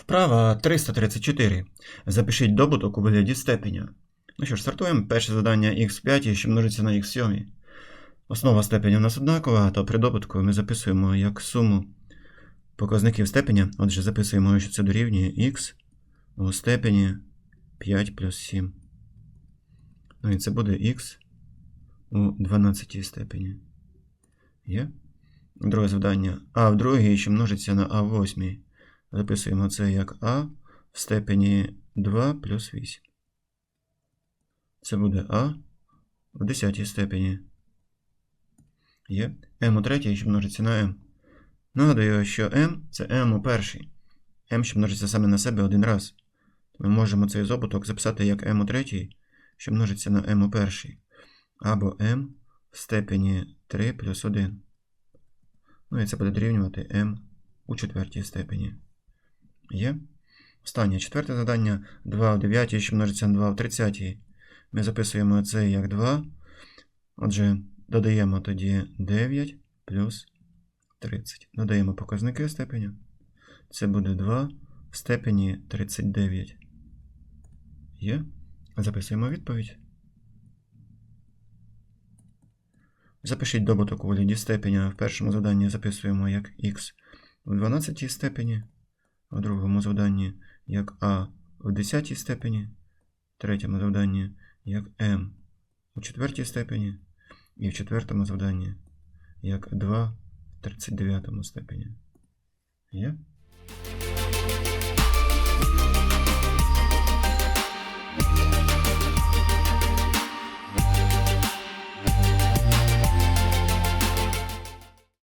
Вправа 334. Запишіть добуток у вигляді степеня. Ну що ж, стартуємо. Перше завдання х в 5, що множиться на х7. Основа степеня у нас однакова, то при добутку ми записуємо як суму показників степеня. Отже, записуємо, що це дорівнює х у степені 5 плюс 7. Ну і це буде х у 12 степені. Є? Друге завдання. А в другій, що множиться на а в 8. Записуємо це як а в степені 2 плюс 8. Це буде а в 10 степені. Є. m у третій, що множиться на m. Нагадую, що m це m у першій. m, що множиться саме на себе один раз. Ми можемо цей здобуток записати як m у третій, що множиться на m у першій. Або m в степені 3 плюс 1. Ну і це буде дорівнювати m у четвертій степені. Є. Останнє четверте завдання 2 у 9, що множиться на 2 в 30. Ми записуємо це як 2. Отже, додаємо тоді 9 плюс 30. Додаємо показники степеня. Це буде 2 в степені 39. Є. Записуємо відповідь. Запишіть добуток у вигляді степеня. В першому завданні записуємо як х в 12 степені, в другому завданні як а в 10 степені, в третьому завданні як М у четвертій степені, і в четвертому завданні як 2 в 39 степені. Є?